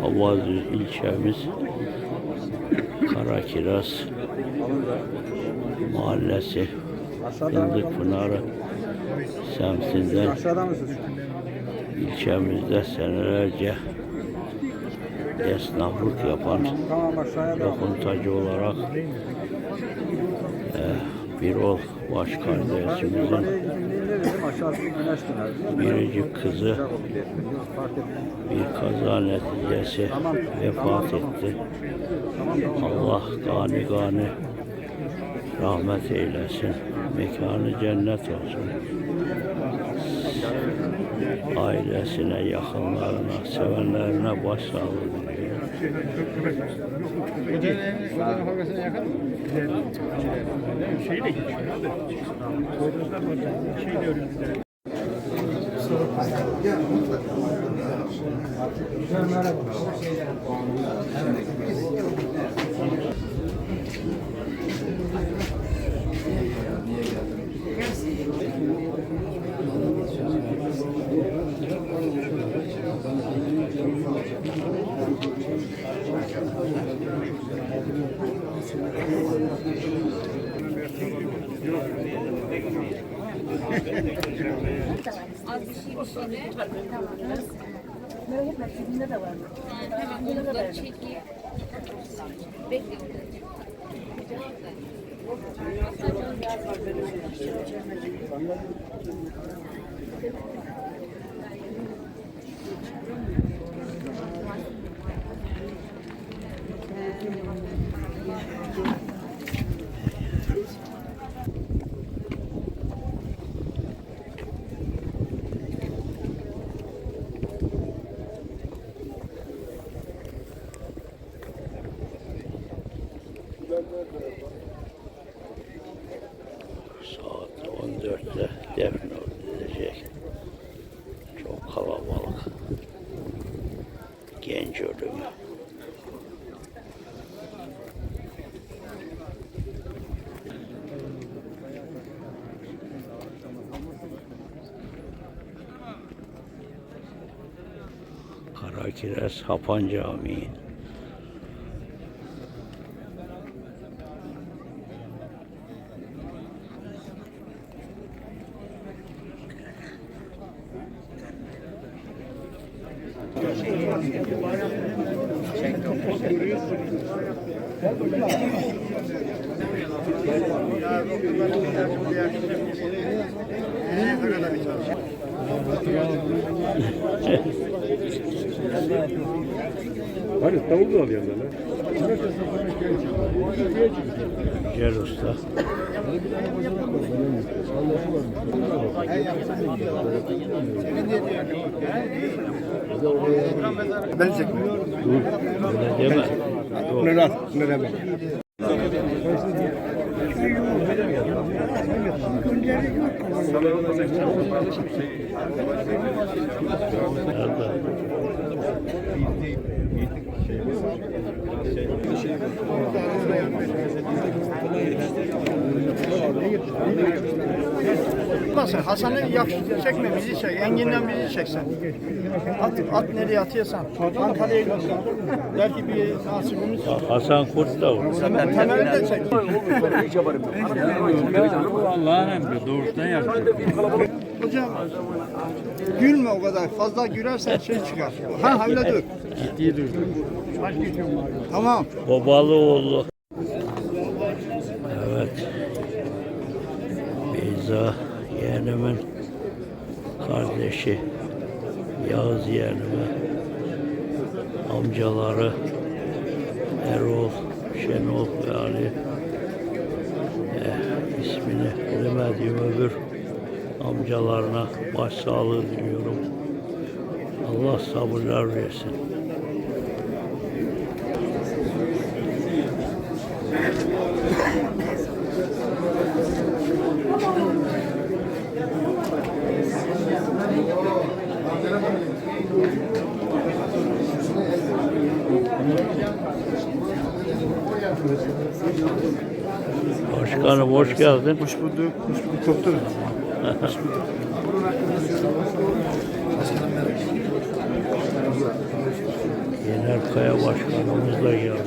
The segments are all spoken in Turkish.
Havazlı ilçemiz Karakiraz mahallesi Fındık Pınarı semtinden ilçemizde senelerce esnaflık yapan lokantacı olarak eh, bir ol baş kardeşimizin Biricik kızı bir kaza neticesi vefat etti. Allah gani gani rahmet eylesin. Mekanı cennet olsun. Ailesine, yakınlarına, sevenlerine başsağlığı diliyorum. Çocukların havasına yakar mı? Güzel. Şey de geçiyor. Burada şey de örüntüler. Thank. Az bir şey bir şey de. Tamam. Merak etme, cebinde de var. Hemen onu da çekeyim. Bekliyorum. Saat defne edilecek. Çok kalabalık. Genç ölümü. Karakiraz Hapan Camii. Hani tavuk da alıyorlar lan. Güzel usta. Ben çekme. Öyle deme. Yok. Neler? Neler? Nerede? Nasıl? Hasan'ı yak çekme bizi çek. Engin'den bizi çeksen. At, at nereye atıyorsan. Ankara'ya götür. Belki bir nasibimiz. Hasan Kurt da var. Temel, temeli de çek. Allah'ın emri doğuştan yapacak. Hocam gülme o kadar. Fazla gülersen şey çıkar. Ha öyle dur. Ciddi dur. Tamam. Babalıoğlu. Evet. Beyza yeğenimin kardeşi. Yağız yeğenime. Amcaları Erol, Şenol ve Ali. Eh, ismini bilemediğim öbür amcalarına başsağlığı diliyorum. Allah sabırlar versin. Başkanım hoş geldin. Hoş bulduk. Hoş bulduk doktor. Yener Kaya Başkanımız da geldi.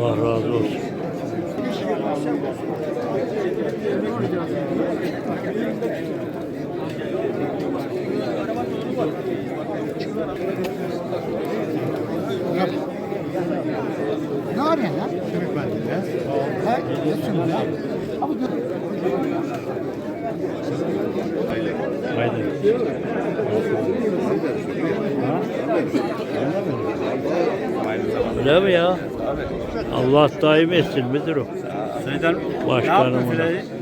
Allah razı olsun. Ne arıyorsun lan? Ha? Nasıl ya? Haydi. Öyle mi ya? Allah daim etsin müdürüm. Başkanım. Tamam.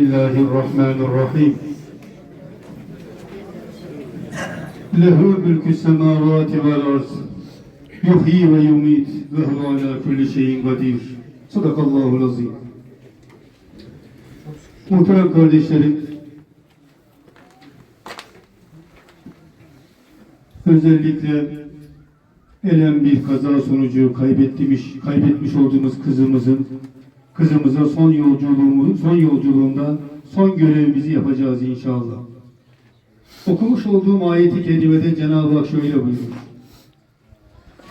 الله الرحمن الرحيم له ملك السماوات والأرض يحيي ويميت وهو على كل شيء قدير صدق الله العظيم Muhterem kardeşlerim, özellikle elem bir kaza sonucu kaybetmiş, kaybetmiş olduğumuz kızımızın kızımıza son yolculuğumu, son yolculuğunda son görevimizi yapacağız inşallah. Okumuş olduğum ayeti kerimede Cenab-ı Hak şöyle buyuruyor.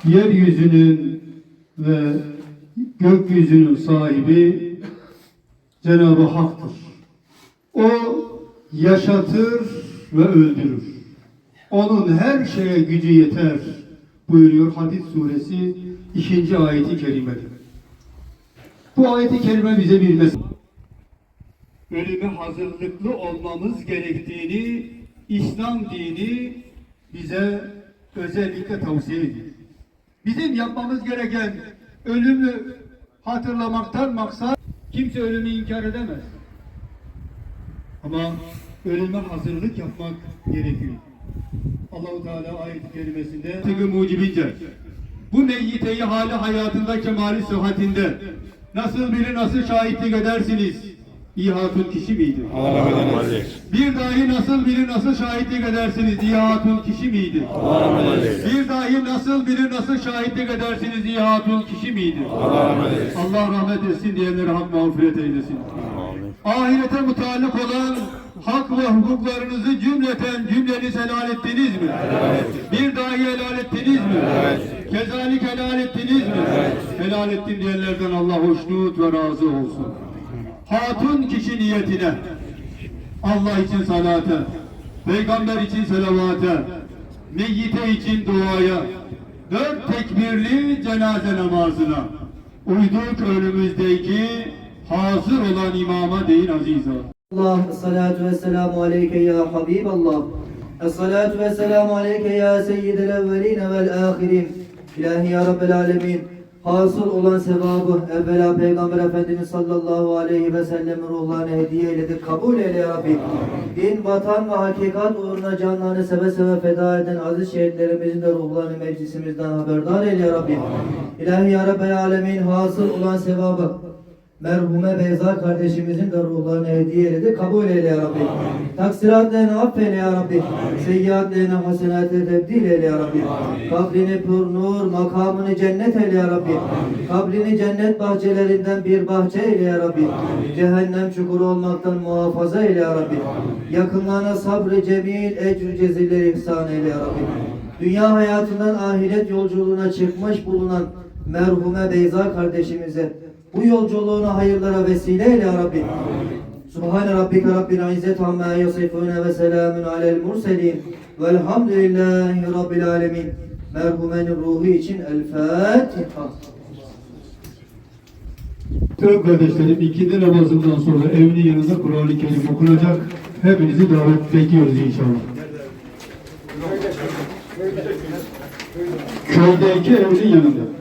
Yeryüzünün ve gökyüzünün sahibi Cenab-ı Hak'tır. O yaşatır ve öldürür. Onun her şeye gücü yeter buyuruyor Hadis suresi 2. ayeti kerimede. Bu ayeti kerime bize bir mesaj. Ölüme hazırlıklı olmamız gerektiğini İslam dini bize özellikle tavsiye ediyor. Bizim yapmamız gereken ölümü hatırlamaktan maksat kimse ölümü inkar edemez. Ama ölüme hazırlık yapmak gerekiyor. Allahu Teala ayet-i kerimesinde tıgı mucibince bu meyyiteyi hali hayatında kemali sıhhatinde nasıl biri nasıl şahitlik edersiniz? İyi hatun kişi miydi? Hadi. Bir dahi nasıl biri nasıl şahitlik edersiniz? İyi hatun kişi miydi? Bir dahi nasıl biri nasıl şahitlik edersiniz? İyi hatun kişi miydi? Allah rahmet etsin diyenlere hak mağfiret eylesin. Ahirete mutallık olan hak ve hukuklarınızı cümleten cümleniz helal ettiniz mi? Bir dahi helal ettiniz mi? Kezalik helal ettiniz mi? Helal ettim diyenlerden Allah hoşnut ve razı olsun. Hatun kişi niyetine, Allah için salate, peygamber için selavate, meyyite için duaya, dört tekbirli cenaze namazına, uyduk önümüzdeki hazır olan imama deyin Allah, salatu ve selamu aleyke ya Habiballah. Esselatu ve selamu aleyke ya seyyidel evveline vel ahirin. İlahi ya Rabbel alemin. Hasıl olan sevabı evvela Peygamber Efendimiz sallallahu aleyhi ve sellemin ruhlarına hediye eyledik. Kabul eyle ya Rabbi. Din, vatan ve hakikat uğruna canlarını seve seve feda eden aziz şehitlerimizin de ruhlarını meclisimizden haberdar eyle ya Rabbi. İlahi ya Rabbel alemin hasıl olan sevabı merhume Beyza kardeşimizin de ruhlarını hediye eyledi. Kabul eyle ya Rabbi. Taksiratlarını affeyle ya Rabbi. Seyyiatlarını hasenate tebdil eyle ya Rabbi. Kabrini pür nur, makamını cennet eyle ya Rabbi. Kabrini cennet bahçelerinden bir bahçe eyle ya Rabbi. Cehennem çukuru olmaktan muhafaza eyle ya Rabbi. Yakınlarına sabrı cemil, ecrü cezilleri ihsan eyle ya Rabbi. Dünya hayatından ahiret yolculuğuna çıkmış bulunan merhume Beyza kardeşimize bu yolculuğunu hayırlara vesile eyle ya Rabbi. Subhane rabbike rabbil izzet amma yasifune ve selamun alel murselin velhamdülillahi rabbil alemin. Merhumenin ruhu için El Fatiha. Tüm kardeşlerim ikindi namazından sonra evinin yanında Kur'an-ı Kerim okunacak. Hepinizi davet bekliyoruz inşallah. Köydeki evin yanında.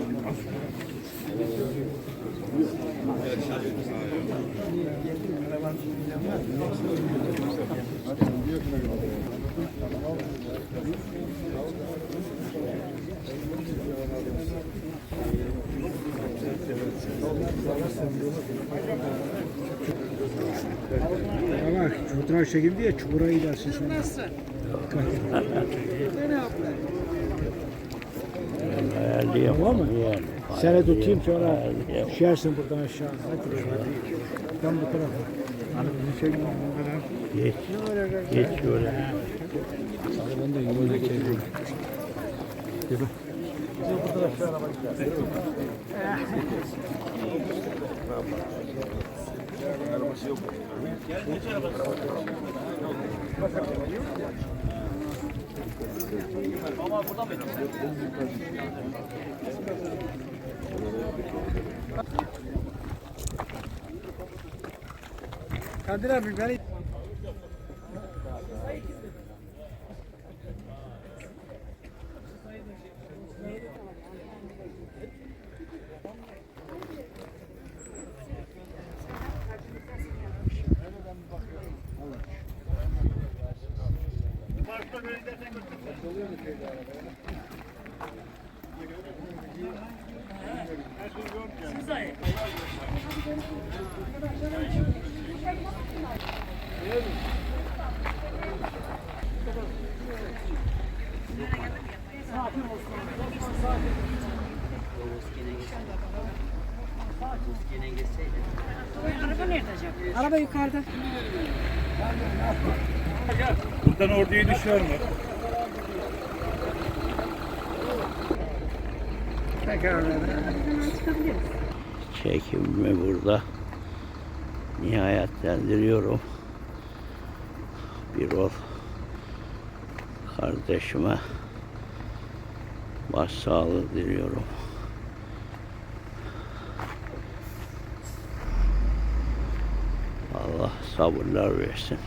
Ama fotoğraf çekildi ya çukura gidersin şimdi. Ayarlayamam Tamam mı? yani. Seni tutayım sonra düşersin buradan aşağı. Hadi. Ben bu tarafa. Hani bunu çekmem. Geç. Geç şöyle. Ben de yolda çekeyim. Kadir abi beni Araba yukarıda. Buradan orduyu düşüyor mu? Çekimimi burada nihayetlendiriyorum. Bir ol kardeşime başsağlığı diliyorum. Allah sabırlar versin.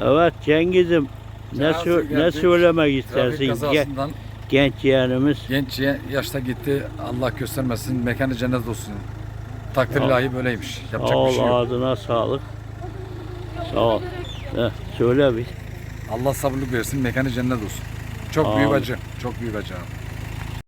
Evet Cengiz'im ne, sö- ne söylemek istersin Ge- kazasından genç yeğenimiz? genç ye- yaşta gitti. Allah göstermesin. Mekanı cennet olsun. Takdir ilahi böyleymiş. Yapacak Sağ ol bir şey yok. ağzına sağlık. Sağ ol. Heh, söyle bir. Allah sabırlık versin. Mekanı cennet olsun. Çok Amin. büyük acı. Çok büyük acı. abi.